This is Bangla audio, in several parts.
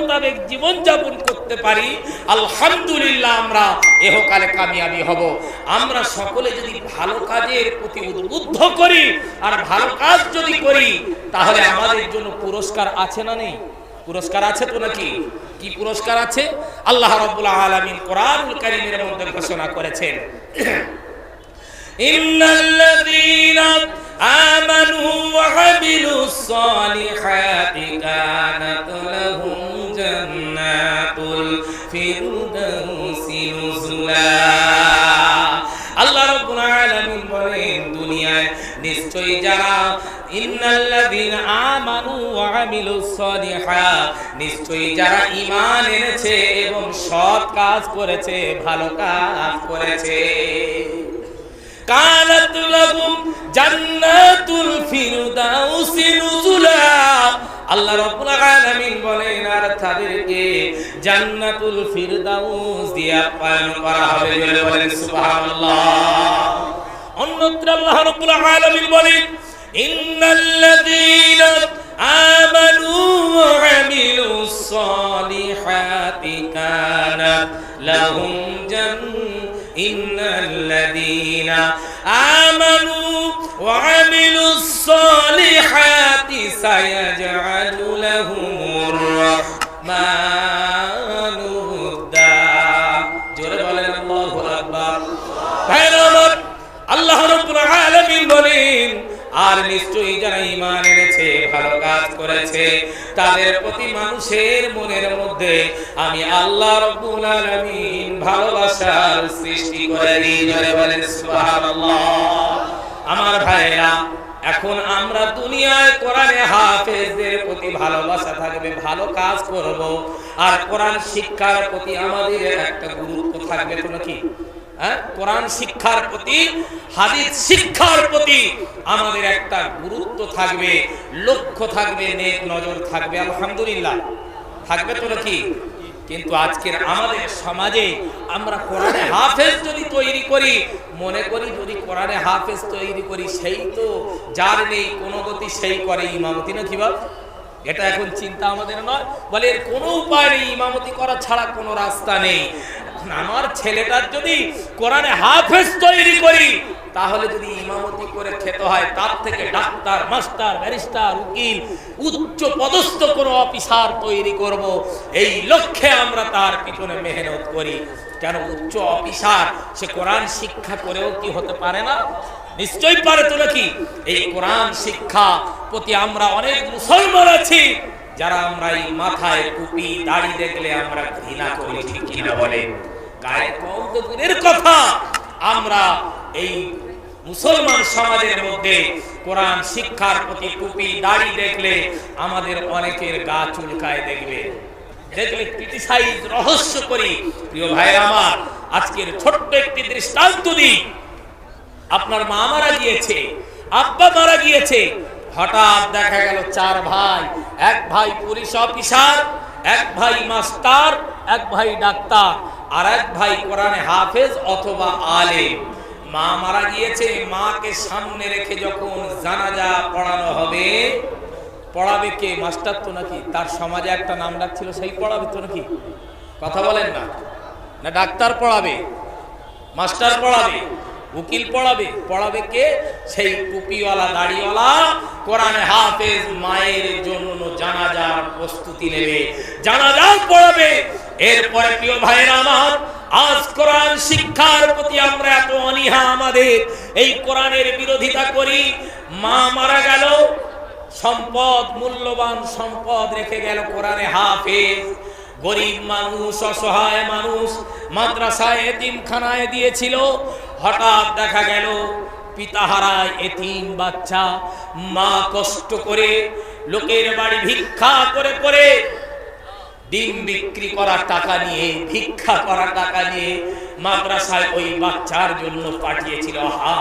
মোতাবেক জীবন যাপন করতে পারি, আলহামদুলিল্লাহ আমরা এহকালে কামিয়াবি হব। আমরা সকলে যদি ভালো কাজের প্রতি উদ্বুদ্ধ করি আর ভালো কাজ যদি করি, তাহলে আমাদের জন্য পুরস্কার আছে না নেই? পুরস্কার আছে তো নাকি? কি পুরস্কার আছে? আল্লাহ রাব্বুল আলামিন কোরআনুল কারীমের মধ্যে ঘোষণা করেছেন। ইন্নাল্লাযীনা আমানু ওয়া আমিলুস সালিহাতি কানাত লাহুম জান্নাতুল ফিরদাউসি নুজুলা। আল্লাহ রাব্বুল আলামিন বলেন, দুনিয়ায় নিশ্চয়ই যারা ইন্নাল্লাযীনা আমানু ওয়া আমিলুস সালিহাত নিশ্চয়ই যারা ঈমান এনেছে এবং সৎ কাজ করেছে, ভালো কাজ করেছে। কানাত লাহুম জান্নাতুল ফিরদাউসি নুজুলা। আল্লাহ রাব্বুল আলামিন বলেন, আর তাদেরকে জান্নাতুল ফিরদাউস দিয়ে আপ্যায়ন করা হবে। বলে বলেন, সুবহানাল্লাহ। অন্যত্র আল্লাহ রাব্বুল আলামিন বলেন, ইন্নাল্লাযীনা আমানু ওয়া সালিহাতি কানাত লাহুম জান্নাতুল إن الذين آمنوا وعملوا الصالحات سيجعل لهم الرحمن ودا জোরে বলেন আল্লাহু আকবার ভাইরা আমার আল্লাহ রাব্বুল আলামিন বলেন আর নিশ্চয়ই যারা ঈমান এনেছে ভালো কাজ করেছে। তাদের প্রতি মানুষের মনের মধ্যে আমি আল্লাহ রাব্বুল আলামিন ভালোবাসার সৃষ্টি করে দিই। জোরে বলেন, সুবহানাল্লাহ। আমার ভাইরা এখন আমরা দুনিয়ায় কোরআনে হাফেজদের প্রতি ভালোবাসা থাকবে, ভালো কাজ করব। আর কোরআন শিক্ষার প্রতি আমাদের একটা গুরুত্ব থাকবে তো নাকি হ্যাঁ? শিক্ষার প্রতি শিক্ষার প্রতি আমাদের গুরুত্ব থাকবে, লক্ষ্য থাকবে আলহামদুলিল্লাহ। সমাজে আমরা কোরআনে হাফেজ যদি তৈরি করি, মনে করি যদি কোরআনে হাফেজ তৈরি করি, সেই তো যার নেই, কোনো গতি সেই করে ইমামতি না কি এটা এখন চিন্তা আমাদের নয়। বলে এর কোনো উপায় নেই, ইমামতি করা ছাড়া কোনো রাস্তা নেই। আমার ছেলেটার যদি কোরআনে হাফেজ তৈরি করি, তাহলে যদি ইমামতি করে খেতে হয়, তার থেকে ডাক্তার, মাস্টার, ব্যারিস্টার, উকিল, উচ্চ পদস্থ কোনো অফিসার তৈরি করব। এই লক্ষ্যে আমরা তার পিছনে মেহনত করি। কেন উচ্চ অফিসার, সে কোরআন শিক্ষা করেও কি হতে পারে না? নিশ্চয়ই পারে তো নাকি? এই কোরআন শিক্ষা প্রতি আমরা অনেক মুসলমান আছি। যারা আমরা এই মাথায় টুপি, দাড়ি দেখলে আমরা ঘৃণা করি, ঠিক কিনা বলে গায়ে কথা। আমরা এই মুসলমান সমাজের মধ্যে কোরআন শিক্ষার প্রতি টুপি, দাড়ি দেখলে আমাদের অনেকের গা চুলকায় দেখবে। দেখলে ক্রিটিসাইজ রহস্য করি। প্রিয় ভাইরা আমার, আজকের ছোট্ট একটি দৃষ্টান্ত দিই। আপনার মা মারা গিয়েছে, আব্বা মারা গিয়েছে হঠাৎ দেখা গেল চার ভাই। এক ভাই পুলিশ অফিসার, এক ভাই মাস্টার, এক ভাই ডাক্তার, আর এক ভাই কোরআনে হাফেজ অথবা আলেম। মা মারা গিয়েছে, মাকে সামনে রেখে যখন জানাজা পড়ানো হবে, পড়াবে কে? মাস্টার তো নাকি? তার সমাজে একটা নাম ডাকছিল, সেই পড়াবে তো নাকি? কথা বলেন না। না, ডাক্তার পড়াবে, মাস্টার পড়াবে। উকিল পড়াবে? পড়াবে কে? সেই টুপিওয়ালা, দাড়িওয়ালা। কোরআনে হাফেজ মায়ের জন্য জানাজার প্রস্তুতি নেবে। জানাজাও পড়াবে। এরপরে প্রিয় ভাইয়ের আমার, আজ কোরআন শিক্ষার প্রতি আমরা এত অনীহা আমাদের। এই কোরআনের বিরোধিতা করি। মা মারা গেল। সম্পদ, মূল্যবান সম্পদ রেখে গেল কোরআনে হাফেজ। গরিব মানুষ, অসহায় মানুষ মাদ্রাসায় এতিমখানায় দিয়েছিল। হঠাৎ দেখা গেল পিতাহারায় এতিম বাচ্চা। মা কষ্ট করে লোকের বাড়ি ভিক্ষা করে করে ডিম বিক্রি করা টাকা নিয়ে, ভিক্ষা করা টাকা নিয়ে মাদ্রাসায় ওই বাচ্চার জন্য পাঠিয়েছিল। হা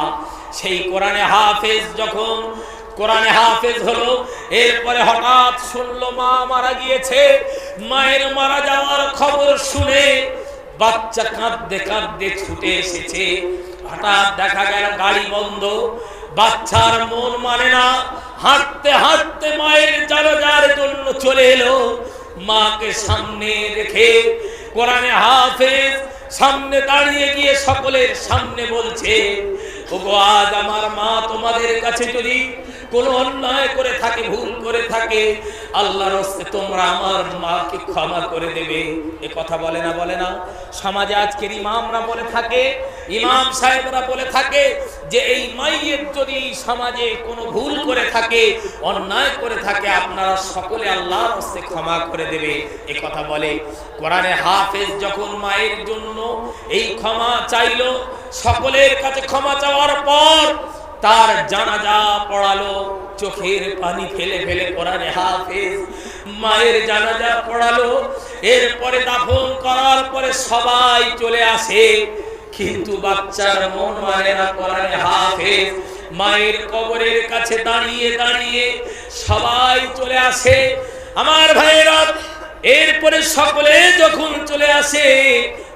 সেই কোরআনে হাফেজ যখন কোরআনে হাফেজ হলো, এরপরে হঠাৎ শুনলো, মা মারা গিয়েছে। মায়ের মারা যাওয়ার খবর শুনে বাচ্চা কাঁদতে কাঁদতে ছুটে এসেছে। হঠাৎ দেখা গেল গাড়ি বন্ধ। বাচ্চার মন মানে না, হাঁটতে হাঁটতে মায়ের জানাজার জন্য চলে এলো। মাকে সামনে রেখে কোরআনে হাফেজ, সামনে দাঁড়িয়ে গিয়ে সকলের সামনে বলছে, ওগো, আজ আমার মা তোমাদের কাছে যদি কোনো অন্যায় করে থাকে, ভুল করে থাকে, আল্লাহর তোমরা আমার মাকে ক্ষমা করে দেবে। এ কথা বলে না বলে না। সমাজে আজকের ইমামরা বলে থাকে, ইমাম সাহেবরা বলে থাকে যে, এই মাইয়ের যদি সমাজে কোনো ভুল করে থাকে, অন্যায় করে থাকে, আপনারা সকলে আল্লাহর হস্তে ক্ষমা করে দেবে। এ কথা বলে। কোরআনে হাফেজ যখন মায়ের জন্য এই ক্ষমা চাইলো, সকলের কাছে ক্ষমা চাওয়ার পর তার জানাজা পড়ালো, চোখের পানি ফেলে ফেলে কোরআনে হাফেজ। মায়ের জানাজা পড়ালো, এরপরে দাফন করার পরে সবাই চলে আসে। কিন্তু বাচ্চার মন মানে না কোরআনে হাফেজ। মায়ের কবরের কাছে দাঁড়িয়ে দাঁড়িয়ে সবাই চলে আসে। আমার ভাইয়েরা, এরপরে সকলে যখন চলে আসে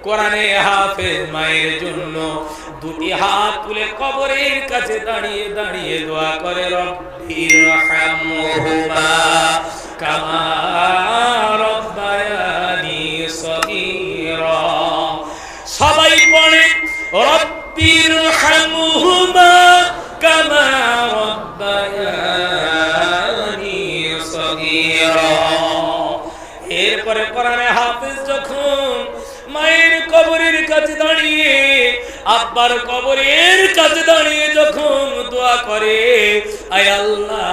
কোরআনে হাফেজ মায়ের জন্য দুটি হাত তুলে কবরের কাছে দাঁড়িয়ে দাঁড়িয়ে দোয়া করে কামা সবাই পড়ে, রব্বির কামা এরপরে কোরআনে হাফেজ কাছে দাঁড়িয়ে, আব্বার কবরের কাছে দাঁড়িয়ে যখন দোয়া করে, আয় আল্লাহ,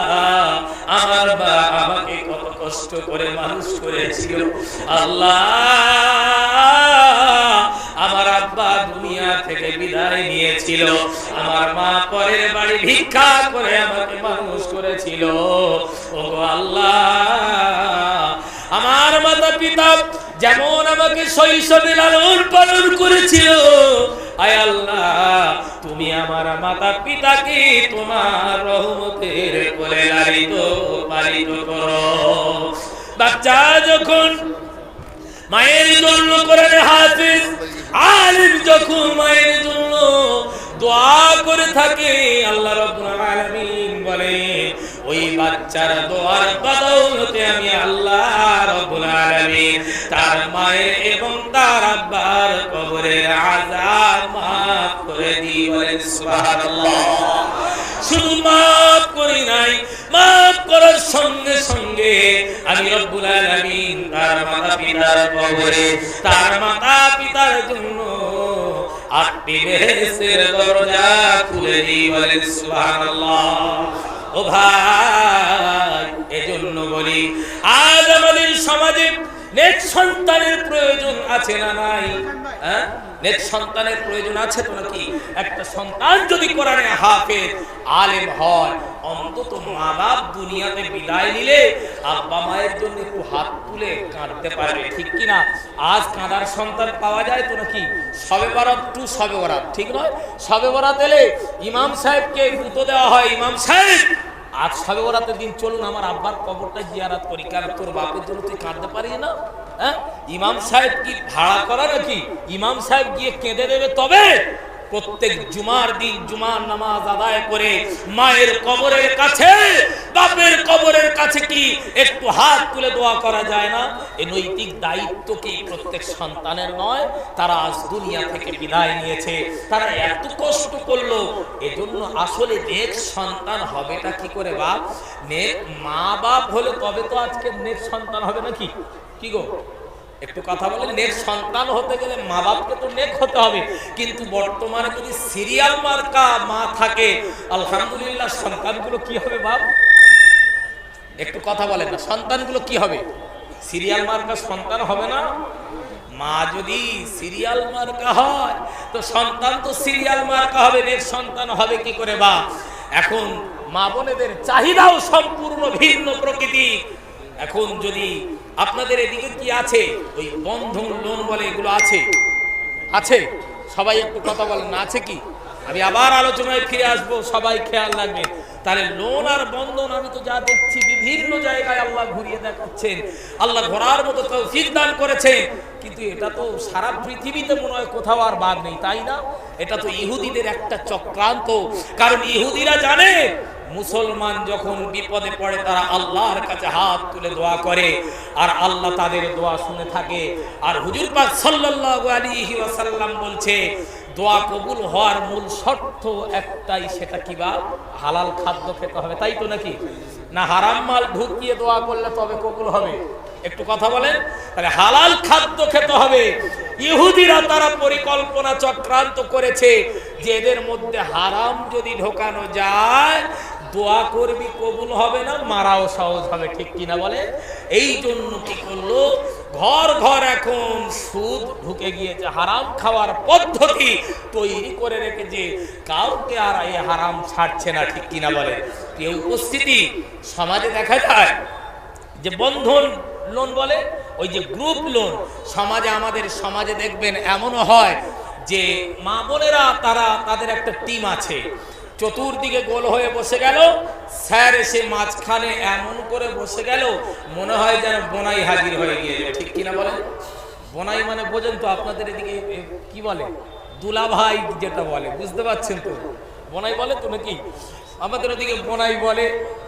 আমার বা আমাকে কত কষ্ট করে মানুষ করেছিল। আল্লাহ, আমার আব্বা দুনিয়া থেকে বিদায় নিয়েছিল। আমার মা পরের বাড়ি ভিক্ষা করে আমাকে মানুষ করেছিল। ও আল্লাহ, আমার মাতা পিতা যেমন আমাকে শৈশবে লালন পালন করেছিল। আয় আল্লাহ, তুমি আমার মাতা পিতাকে তোমার রহমতের কোলে লালিত, পালিত করো। বাচ্চা যখন মায়ের জন্য করেন হাফিজ, আলিম যখন মায়ের জন্য দোয়া করে থাকে, আল্লাহ রাব্বুল আলামিন বলে ওই বাচ্চার দোয়ার বদৌলতে আমি আল্লাহ রাব্বুল আলামিন তার মায়ের এবং তার আব্বার কবরের আযাব মাফ করে দিই, বলেন সুবহানাল্লাহ। শুধু মাফ করি নাই, মাফ করার সঙ্গে সঙ্গে আমি রব্বুল আলামিন তার মাতা পিতার কবরে, তার মাতা পিতার জন্য আটটি দরজা খুলে দিই, বলেন সুবহানাল্লাহ। ও ভাই, এজন্য বলি, আজ আমাদের সমাজে সন্তানের প্রয়োজন আছে না নাই? হ্যাঁ? নেক সন্তানের প্রয়োজন আছে তো নাকি? একটা সন্তান যদি কোরআনে হাফেজ, আলেম হয় অন্তত মা বাপ দুনিয়াতে বিদায় নিলে আব্বা মায়ের জন্য একটু হাত তুলে কাঁদতে পারবে, ঠিক কি না আজ কাঁদার সন্তান পাওয়া যায় তো নাকি? সবে বরাত টু সবে বরাত, ঠিক নয়? সবে বরাত এলে ইমাম সাহেবকে গুঁতো দেওয়া হয়, ইমাম সাহেব! আজ সবে বরাতের দিন চলুন, আমার আব্বার কবরটা জিয়ারাত করি কারণ তোর বাপের জন্য তুই কাঁদতে পারিস না? হ্যাঁ? ইমাম সাহেব কি ভাড়া করা নাকি? ইমাম সাহেব গিয়ে কেঁদে দেবে তবে প্রত্যেক জুমার দিন জুমার নামাজ আদায় করে মায়ের কবরের কাছে, বাপের কবরের কাছে কি একটু হাত তুলে দোয়া করা যায় না? এই নৈতিক দায়িত্ব কি প্রত্যেক সন্তানের নয়? তারা আজ দুনিয়া থেকে বিদায় নিয়েছে। তারা এত কষ্ট করল। এজন্য আসলে নেক সন্তান হবেটা কি করে বাপ? নেক মা বাপ হলে তবে তো আজকে নেক সন্তান হবে নাকি? কি গো? একটু কথা বলে নেক সন্তান হতে গেলে মা বাপকে তো নেক হতে হবে। কিন্তু বর্তমানে যদি সিরিয়াল মার্কা মা থাকে, আলহামদুলিল্লাহ সন্তানগুলো কি হবে বাপ? একটু কথা বলেন না, সন্তানগুলো কি হবে? সিরিয়াল মার্কা সন্তান হবে না? মা যদি সিরিয়াল মার্কা হয়, তো সন্তান তো সিরিয়াল মার্কা হবে, নেক সন্তান হবে কি করে বা এখন মা বোনেদের চাহিদাও সম্পূর্ণ ভিন্ন প্রকৃতি এখন যদি আপনাদের এদিকে কি আছে? ওই বন্ধন লোন বলে এগুলো আছে। আছে? সবাই একটু কথা বলেন আছে কি? আমি আবার আলোচনায় ফিরে আসব, সবাই খেয়াল রাখবেন। তাহলে লোন আর বন্ধন, আমি তো যা দেখছি, বিভিন্ন জায়গায় আল্লাহ ঘুরিয়ে দেখাচ্ছেন। আল্লাহ ঘোরার মতো তৌফিক দান করেছেন। কিন্তু এটা তো সারা পৃথিবীতে মনে হয় কোথাও আর বাদ নেই, তাই না? এটা তো ইহুদিদের একটা চক্রান্ত। কারণ ইহুদিরা জানে মুসলমান যখন বিপদে পড়ে, তারা আল্লাহর কাছে হাত তুলে দোয়া করে, আর আল্লাহ তাদের দোয়া শুনে থাকে। আর হুজুর পাক সাল্লাল্লাহু আলাইহি ওয়াসাল্লাম বলছে, দোয়া কবুল হওয়ার মূল শর্ত একটাই, সেটা কি বা? হালাল খাদ্য খেতে হবে, তাই তো নাকি? না হারাম মাল ঢুকিয়ে দোয়া করলে তবে কবুল হবে? একটু কথা বলেন। তাহলে হালাল খাদ্য খেতে হবে। ইহুদিরা তারা পরিকল্পনা চক্রান্ত করেছে যে এদের মধ্যে হারাম যদি ঢোকানো যায় দোয়া করবি, কবুল হবে না, মারাও সহজ হবে, ঠিক কিনা বলে? এই জন্য কি করল? ঘর ঘর এখন সুদ ঢুকে গিয়েছে, হারাম খাওয়ার পদ্ধতি তৈরি করে রেখেছে। কাউকে আর এই হারাম ছাড়ছে না, ঠিক কিনা বলে? এই উপস্থিতি সমাজে দেখা যায় যে বন্ধন লোন বলে, ওই যে গ্রুপ লোন, সমাজে আমাদের সমাজে দেখবেন এমনও হয় যে মা বোনেরা, তারা তাদের একটা টিম আছে। চতুর্দিকে গোল হয়ে বসে গেল। স্যার এসে মাঝখানে এমন করে বসে গেল, মনে হয় যেন বোনাই হাজির হয়ে গিয়েছে। ঠিক কিনা বলেন? বোনাই মানে বোঝেন তো আপনাদের এদিকে কি বলে? দুলা ভাই যেটা বলে, বুঝতে পারছেন তো? বোনাই বলে তো নাকি? আমাদের ওদিকে বোনাই বলে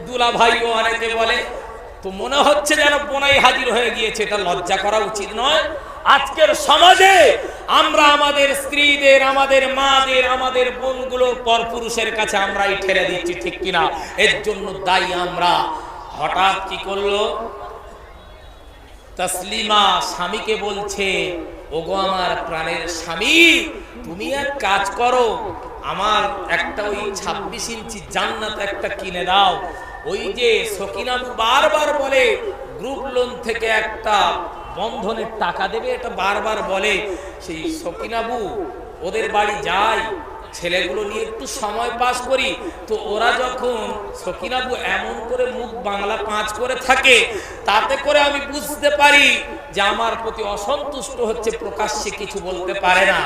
দুলা ভাইও অনেকে বলে। তো মনে হচ্ছে যেন বোনাই হাজির হয়ে গিয়েছে, এটা লজ্জা করা উচিত নয়। আজকের সমাজে আমরা আমাদের স্ত্রীদের, আমাদের মাদের, আমাদের বোনগুলো পরপুরুষের কাছে আমরাই ঠেলে দিচ্ছি, ঠিক কিনা? এর জন্য দায়ী আমরা। হঠাৎ কি করল? তসলিমা স্বামীকে বলছে, ওগো আমার প্রাণের স্বামী, তুমি এক কাজ করো, আমার একটা ওই ছাব্বিশ ইঞ্চি জান্নাত একটা কিনে দাও। ওই যে সকিনাবু বারবার বলে, গ্রুপ লোন থেকে একটা বন্ধনের টাকা দেবে এটা বারবার বলে সেই সকিনাবু ওদের বাড়ি যায় ছেলেগুলো নিয়ে একটু সময় পাস করি, তো ওরা যখন সকিনাবু এমন করে মুখ বাংলা পাঁচ করে থাকে, তাতে করে আমি বুঝতে পারি যে আমার প্রতি অসন্তুষ্ট হচ্ছে প্রকাশ্যে কিছু বলতে পারে না।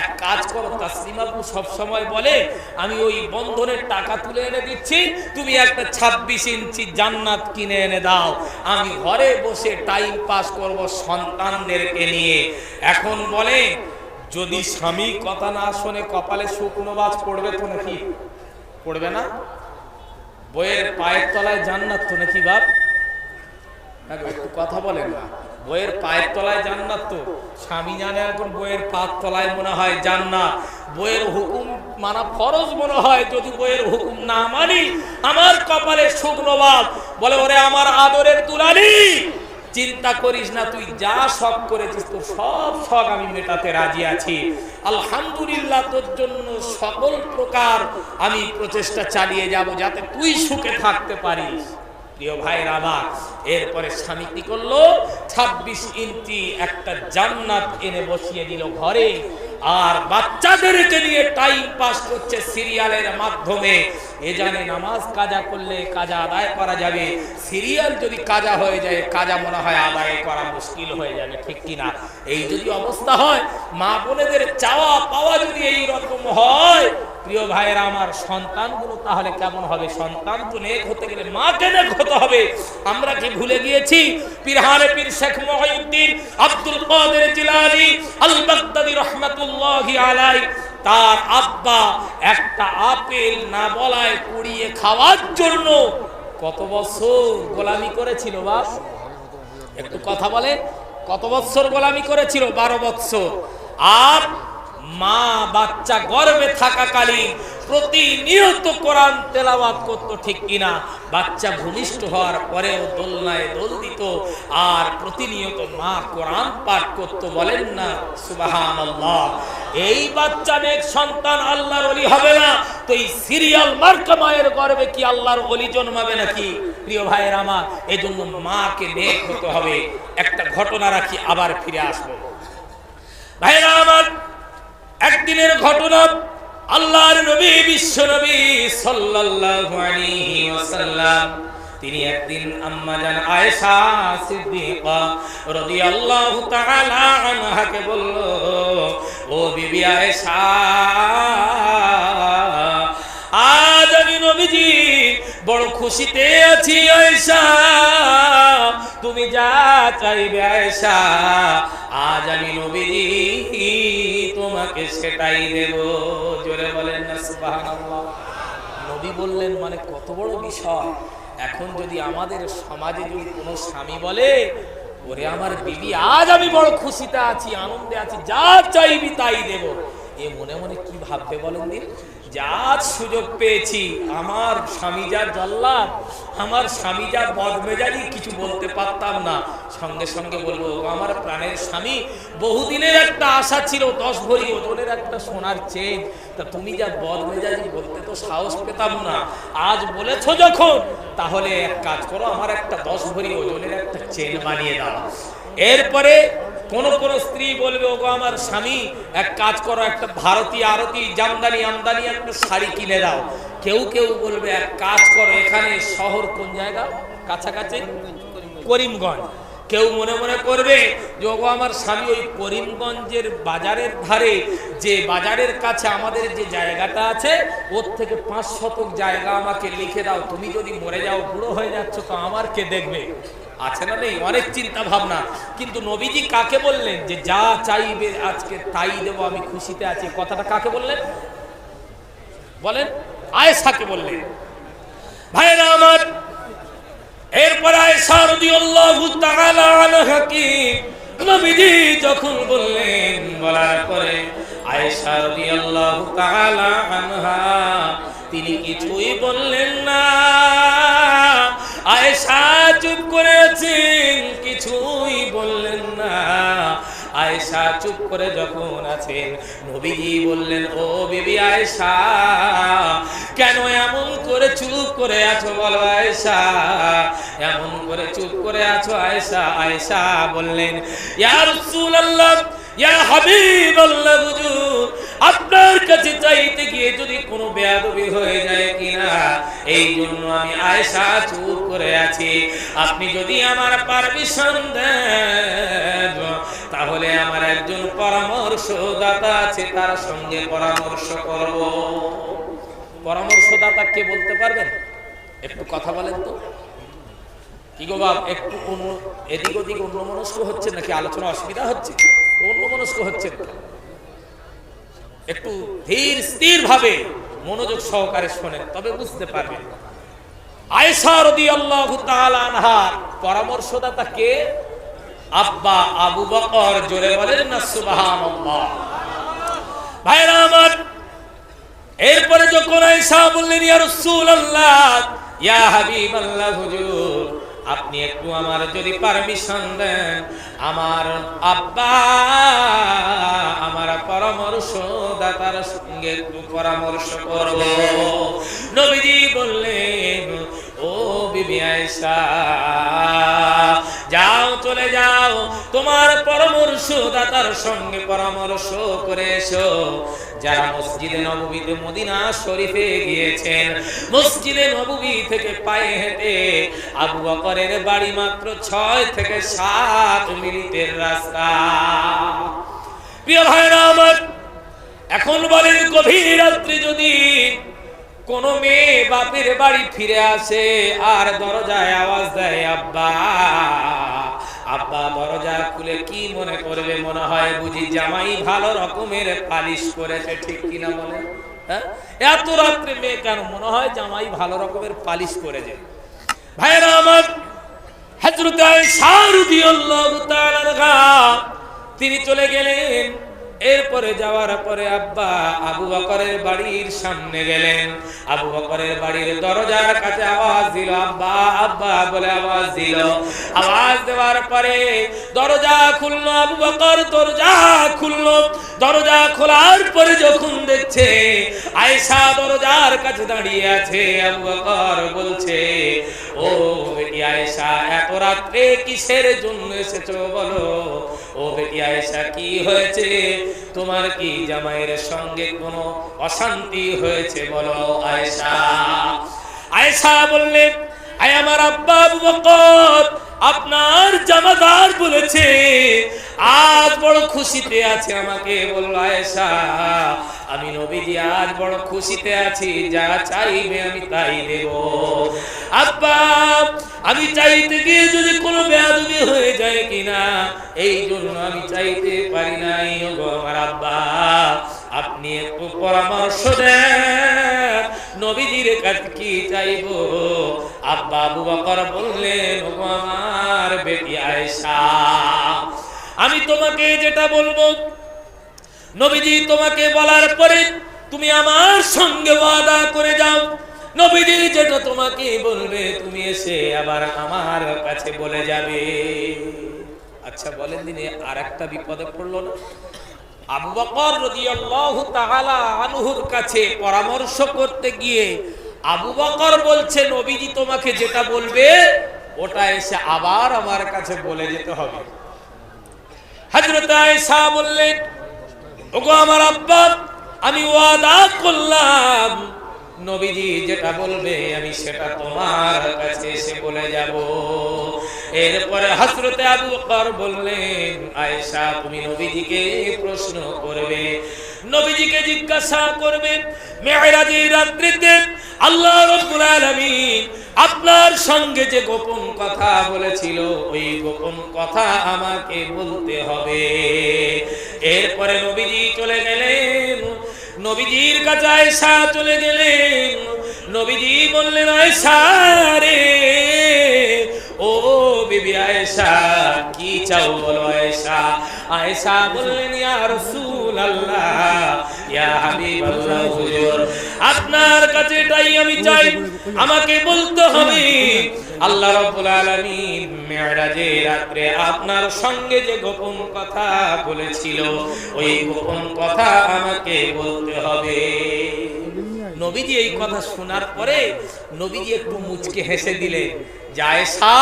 এক কাজ করো তাসলিমাবু সব সময় বলে, আমি ওই বন্ধনের টাকা তুলে এনে দিচ্ছি, তুমি একটা ছাব্বিশ ইঞ্চি জান্নাত কিনে এনে দাও। আমি ঘরে বসে টাইম পাস করব সন্তানদেরকে নিয়ে। এখন বলে যদি স্বামী কথা না শোনে কপালে শুকনো বাজ পড়বে তো নাকি? পড়বে না? বইয়ের পায়ের তলায় জান্নাত তো নাকি বাপ? একটু কথা বলেন না। বইয়ের পায়ের তলায় জান্নাত তো? স্বামী জানে এখন বইয়ের পায়ের তলায় মনে হয় জান্নাত। বইয়ের হুকুম মানা ফরজ মনে হয়, যদি বইয়ের হুকুম না মানি, আমার কপালে শুকনো বাপ বলে, ওরে, আমার আদরের তুলালি চিন্তা করিস না, তুই যা সব করেছিস, তোর সব শখ আমি মেটাতে রাজি আছি। আলহামদুলিল্লাহ, তোর জন্য সকল প্রকার আমি প্রচেষ্টা চালিয়ে যাব যাতে তুই সুখে থাকতে পারিস। প্রিয় ভাইয়ের আমার, এরপরে স্বামী কি করল? ছাব্বিশ ইঞ্চি একটা জান্নাত এনে বসিয়ে দিল ঘরে। আর বাচ্চাদেরকে নিয়ে টাইম পাস করছে সিরিয়ালের মাধ্যমে। এ জানে নামাজ কাজা করলে কাজা আদায় করা যাবে। সিরিয়াল যদি কাজা হয়ে যায়, কাজা মনে হয় আদায় করা মুশকিল হয়ে যাবে, ঠিক কিনা এই যদি অবস্থা হয়, মা বোনেদের চাওয়া পাওয়া যদি এই রকম হয় প্রিয় ভাইয়েরা, আমার সন্তানগুলো তাহলে কেমন হবে? সন্তান তো নেক হতে গেলে মাকে নেক হতে হবে। আমরা কি ভুলে গিয়েছি? পীরহারে পীর Sheikh Mohiuddin Abdul Qadir Jilani al Baghdadi রাহমাতুল্লাহি আলাই তার আব্বা একটা আপেল না বলায় কুড়িয়ে খাওয়ার জন্য কত বছর গোলামি করেছিল বাস একটু কথা বলে, কত বছর গোলামি করেছিল? বারো বছর। আর মা বাচ্চা গর্ভে থাকাকালীন প্রতিনিয়ত কোরআন তেলাওয়াত করতো ঠিক কিনা? বাচ্চা ভূমিষ্ঠ হওয়ার পরেও দোলনায় দোল দিত আর প্রতিনিয়ত মা কোরআন পাঠ করতো, বলেন না? সুবাহান এই বাচ্চা নেক সন্তান আল্লাহর অলি হবে না। তো এই সিরিয়াল মার্কা মায়ের গর্বে কি আল্লাহর অলি জন্মাবে নাকি? প্রিয় ভাইয়ের আমার এই জন্য মাকে নেক হতে হবে। একটা ঘটনা রাখি, আবার ফিরে আসব। ভাইরা আমার একদিনের ঘটনা আল্লাহর নবী, বিশ্ব নবী সাল্লাল্লাহু আলাইহি ওয়াসাল্লাম। তিনি একদিন আম্মা জান আয়েশা সিদ্দিকা রাদিয়াল্লাহু তাআলা আনহাকে বলল, ও বিবি আয়েশা আজ আমি নবীজি বড় খুশিতে আছি, আয়েশা। তুমি যা চাইবে, আয়েশা। আজ আমি নবীজি তোমাকে সেটাই দেব। জোরে বলেন না, সুবহানাল্লাহ। নবী বললেন মানে কত বড় বিষয়। এখন যদি আমাদের সমাজে যদি কোনো স্বামী বলে, ওরে আমার বিবি, আজ আমি বড় খুশিতে আছি, আনন্দে আছি, যা চাইবি তাই দেব। এ মনে মনে কি ভাববে বলেন দিন? যা সুযোগ পেয়েছি, আমার স্বামী যা জল্লাদ, আমার স্বামী যা বদমেজাজি, কিছু বলতে পারতাম না। সঙ্গে সঙ্গে বলব আমার প্রাণের স্বামী, বহুদিনের একটা আশা ছিল, দশ ভরি ওজনের একটা সোনার চেন। তা তুমি যা বদমেজাজি বলতে তো সাহস পেতাম না। আজ বলেছ যখন, তাহলে এক কাজ করো, আমার একটা দশ ভরি ওজনের একটা চেন বানিয়ে দাও। এরপরে কোন কোন স্ত্রী বলবে, ওগো, আমার স্বামী, এক কাজ করো, একটা ভারতীয় আরতি, জামদানি, আমদানি, একটা শাড়ি কিনে দাও। কেউ কেউ বলবে, এক কাজ করো, এখানে শহর কোন জায়গা? কাছাকাছি? করিমগঞ্জ। কেউ মনে মনে করবে যে, ওগো, আমার স্বামী ওই করিমগঞ্জের বাজারের ধারে, যে বাজারের কাছে আমাদের যে জায়গাটা আছে, ওর থেকে পাঁচ শতক জায়গা আমাকে লিখে দাও। তুমি যদি মরে যাও, বুড়ো হয়ে যাচ্ছ, তো আমার কে দেখবে। আছে না নেই? অনেক চিন্তা ভাবনা কিন্তু নবীজি কাকে বললেন? যে যা চাইবে আজকে তাই দেবো, আমি খুশিতে আছি। কথাটা কাকে বললেন? বলেন, আয়েশাকে বললেন। ভাইরা আমার, এরপর আয়েশা রাদিয়াল্লাহু তাআলা আনহা কি নবীজি যখন বললেন, বলার পরে আয়েশা রাদিয়াল্লাহু তাআলা আনহা, তিনি কিছুই বললেন না। আয়েশা চুপ করেছেন, কিছুই বললেন না। আয়েশা চুপ করে যখন আছেন বললেন, ও আয়েশা, কেন এমন করে চুপ করে আছো বলো আয়েশা? এমন করে চুপ করে আছো আয়েশা? আয়েশা বললেন, ইয়া আপনার কাছে চাইতে গিয়ে যদি কোনো বেয়াদবি হয়ে যায় কিনা এই জন্য আমি আয়েশা চুপ করে আছি। আপনি যদি আমার পারমিশন দেন, তাহলে আমার একজন পরামর্শদাতা আছে, তার সঙ্গে পরামর্শ করব। পরামর্শদাতা কে বলতে পারবেন? একটু কথা বলেন তো। কি গো বাপ, একটু অন্য, এদিক ওদিক অন্য মনস্ক হচ্ছে নাকি? আলোচনা অসুবিধা হচ্ছে? অন্য মনস্ক হচ্ছে একটু ধীর স্থির ভাবে মনোযোগ সহকারে শোনেন তবে বুঝতে পারবেন আয়েশা রাদিয়াল্লাহু তাআলা আনহার পরামর্শদাতা কে? আব্বা আবু বকর, জোরে বলেন না, সুবহানাল্লাহ। ভাইরা আমার, এরপরে যখন আয়েশা বললেন, ইয়া রাসূলুল্লাহ, ইয়া হাবিবাল্লাহ, হুজুর আপনি একটু আমার যদি পারমিশন দেন, আমার আব্বা, আমার পরামর্শ দাতার সঙ্গে একটু পরামর্শ করব। নবীজি বললেন ও বিবি যাও চলে যাও, তোমার পরামর্শ দাতার সঙ্গে পরামর্শ করে এসো। যারা মসজিদে নববীতে মদিনা শরীফে গিয়েছেন, মসজিদে নববী থেকে পায়ে হেঁটে আবু বকরের বাড়ি মাত্র ছয় থেকে সাত মিনিটের রাস্তা। প্রিয় ভাইরা আমার, এখন বলেন গভীর রাত্রি যদি কোন মেয়ে বাপের বাড়ি ফিরে আসে আর দরজায় আওয়াজ দেয়, আব্বা আব্বা, দরজা খুলে কি মনে করবে মনে হয় বুঝি জামাই ভালো রকমের পালিশ করেছে, ঠিক কিনা বলে? হ্যাঁ? এত রাত্রে মেয়ে কেন মনে হয় জামাই ভালো রকমের পালিশ করেছে? ভাইরা আমার হজরত তিনি চলে গেলেন এরপরে যাওয়ার পরে আব্বা আবু বকরের বাড়ির সামনে গেলেন। আবু বকরের বাড়ির দরজার কাছে আওয়াজ দিল, আব্বা আব্বা বলে আওয়াজ দিল। আওয়াজ দেওয়ার পরে দরজা খুললো, আবু বকর দরজা খুললো। দরজা খোলার পরে যখন দেখছে আয়েশা দরজার কাছে দাঁড়িয়ে আছে, আবু বকর বলছে, ও বেটি আয়েশা, এত রাত্রে কিসের জন্য এসেছ বলো? ও বেটি আয়েশা, কি হয়েছে? তোমার কি জামাইয়ের সঙ্গে কোনো অশান্তি হয়েছে বলো আয়েশা? আয়েশা বললেন আয় আমার আব্বা আবু বকর আপনার জামাদার বলেছে, আজ বড় খুশিতে আছে আমাকে, বলল আয়েশা, আমি নবীজি, আজ বড় খুশিতে আছি, যা চাইবে আমি তাই দেব। আব্বা, আমি চাইতে গিয়ে যদি কোনো বেয়াদবি হয়ে যায় কিনা, এই জন্য আমি চাইতে পারি নাই আমার আব্বা, আপনি একটু পরামর্শ দেন। নবীজির কাছে কি চাইব? আব্বা আবু বকর বললেন "ওগো আমার বেটি আয়েশা, আমি তোমাকে যেটা বলব, নবীজি তোমাকে বলার পরে তুমি আমার সঙ্গে ওয়াদা করে যাও। নবীজি যেটা তোমাকে বলবে, তুমি এসে আবার আমার কাছে বলে যাবে। আচ্ছা বলেন দিনে আর একটা বিপদে পড়ল না? আবু বকর রাদিয়াল্লাহু তাআলা আনহুর কাছে পরামর্শ করতে গিয়ে আবু বকর বলছে, নবীজি তোমাকে যেটা বলবে, ওটা এসে আবার আমার কাছে বলে যেতে হবে। হযরত আয়েশা বললেন, ওগো আমার আব্বা, আমি ওয়াদা করলাম, নবীজি যেটা বলবে আমি সেটা তোমার কাছে এসে বলে যাব। এরপরে হযরতে আবু বকর বললেন, আয়েশা, তুমি নবীজিকে প্রশ্ন করবে। নবীজিকে জিজ্ঞাসা করবে মেরাজের রাত্রিতে আল্লাহ রাব্বুল আলামিন আপনার সঙ্গে যে গোপন কথা বলেছিল, ওই গোপন কথা আমাকে বলতে হবে। এরপরে নবীজি চলে গেলেন। নবীজির কাছে আয়েশা চলে গেলেন। নবীজি বললেন, আয়েশা রে ও বিবি আয়েশা, কি চাও বলো আয়েশা? আয়েশা বললেন, ইয়া রাসূলুল্লাহ, ইয়া হাবিবাল্লাহ, হুজুর, আপনার কাছে এটাই আমি চাই। আমাকে বলতে হবে, আল্লাহ রাব্বুল আলামিন মিরাজে রাত্রে আপনার সঙ্গে যে গোপন কথা বলেছিল, ওই গোপন কথা আমাকে বলতে হবে। নবীজি এই কথা শোনার পরে নবীজি একটু মুচকে হেসে দিলে জায়সা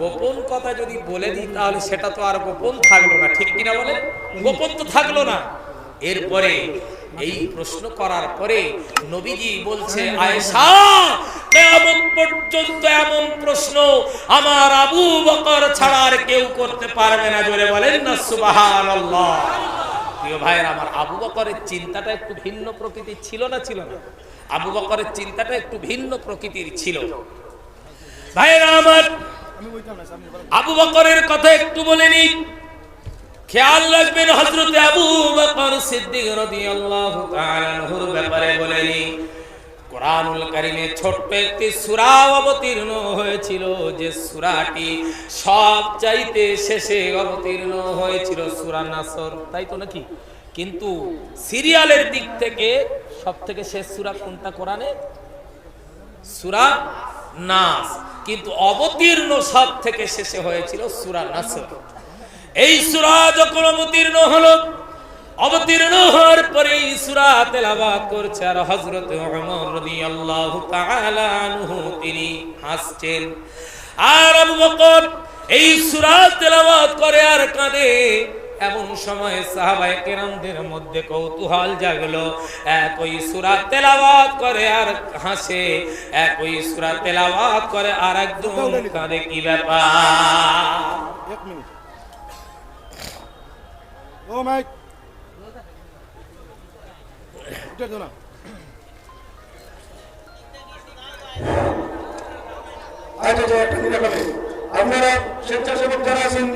গোপন কথা যদি বলে দিই তাহলে সেটা তো আর গোপন থাকল না। ঠিক কিনা বলে গোপন তো থাকল না। এরপরে এই প্রশ্ন করার পরে নবীজি বলছে, আয়েশা কেমন পর্যন্ত এমন প্রশ্ন আমার আবু বকর ছাড়া আর কেউ করতে পারবে না। জোরে বলেন না, সুবহানাল্লাহ। প্রিয় ভাইয়ের, আমার আবু বকরের চিন্তাটা একটু ভিন্ন প্রকৃতির ছিল না ছিল না? আবু বকরের চিন্তাটা একটু ভিন্ন প্রকৃতির ছিল। ভাইয়েরা আমার, আবু বকরের কথা একটু বলে নি খেয়াল রাখবেন হজরতে আবু বকর সিদ্দিক রাদিয়াল্লাহু তাআলা ব্যাপারে বলে নিই। কোরআনুল কারিমে ছোট্ট একটি সূরা অবতীর্ণ হয়েছিল, যে সূরাটি সব চাইতে শেষে অবতীর্ণ হয়েছিল, সূরা নাসর, তাই তো নাকি? কিন্তু সিরিয়ালের দিক থেকে সব থেকে শেষ সূরা কোনটা কোরআনে? সূরা নাস। কিন্তু অবতীর্ণ সব থেকে শেষে হয়েছিল সূরা নাসর। এই সূরা যখন অবতীর্ণ হলো অবতীর্ণ হওয়ার পরে সূরা তেলাওয়াত করছে আর হযরত ওমর রাদিয়াল্লাহু তাআলা আনহু তিনি হাসছেন। আর আবু বকর এই সূরা তেলাওয়াত করে আর কাঁদে। এমন সময় সাহাবায়ে কেরামদের মধ্যে কৌতূহল জাগলো। একই সূরা তেলাওয়াত করে আর হাসে। একই সূরা তেলাওয়াত করে আর একদম কাঁদে। কি ব্যাপার? এক মিনিট। ও মাইক উঠে দো না আচ্ছা আচ্ছা একটা দিনে বলে আপনারা স্বেচ্ছাসেবক যারা আছেন